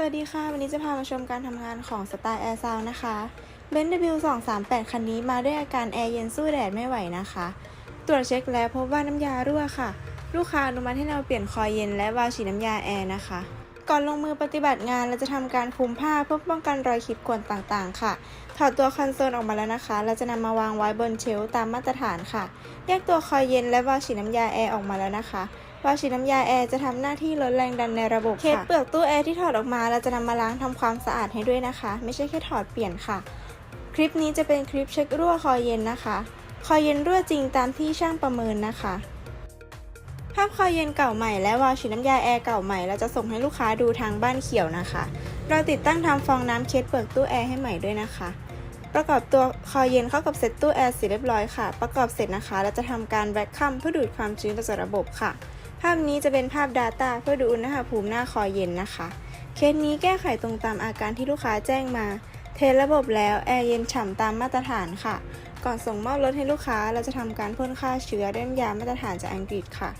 สวัสดีค่ะ วันนี้จะพามาชมการทำงานของสไตล์แอร์ซาวนะคะเบนซ์ W238 คันนี้มาด้วยอาการแอร์เย็นสู้แดดไม่ไหวนะคะ ตรวจเช็คแล้วพบว่าน้ำยารั่วค่ะ ลูกค้าอนุมัติให้เราเปลี่ยนคอยเย็นและวาล์วฉีดน้ำยาแอร์นะคะ ก่อนลงมือปฏิบัติงานเราจะทำการคลุมผ้าเพื่อป้องกันรอยขีดข่วนต่างๆ ค่ะ ถอดตัวคอนโซลออกมาแล้วนะคะ เราจะนำมาวางไว้บนเชลฟ์ตามมาตรฐานค่ะ แยกตัวคอยเย็นและวาล์วฉีดน้ำยาแอร์ออกมาแล้วนะคะ วาล์วฉีดน้ำยาแอร์จะทำหน้าที่ลดแรงดันในระบบค่ะเคสเปลือกตู้แอร์ที่ถอดออกมาเราจะนำมาล้างทำความสะอาดให้ด้วยนะคะ ไม่ใช่แค่ถอดเปลี่ยนค่ะ คลิปนี้จะเป็นคลิปเช็ครั่วคอยเย็นนะคะ คอยเย็นรั่วจริงตามที่ช่างประเมินนะคะภาพคอยเย็นเก่าใหม่และวาล์วฉีดน้ำยาแอร์เก่าใหม่เราจะส่งให้ลูกค้าดูทางบ้านเขียวนะคะ เราติดตั้งทำฟองน้ำเคสเปลือกตู้แอร์ให้ใหม่ด้วยนะคะประกอบตัวคอยเย็นเข้ากับเซตตู้แอร์เสร็จเรียบร้อยค่ะ ประกอบเสร็จนะคะ เราจะทำการแวคคัมเพื่อดูดความชื้นออกจากระบบค่ะ ภาพนี้จะเป็นภาพ Data เพื่อดูอุณหภูมิหน้าคอยเย็นนะคะ เคสนี้แก้ไขตรงตามอาการที่ลูกค้าแจ้งมา เทระบบแล้วแอร์เย็นฉ่ำตามมาตรฐานค่ะ ก่อนส่งมอบรถให้ลูกค้าเราจะทำการพ่นฆ่าเชื้อด้วยยามาตรฐานจากอังกฤษค่ะ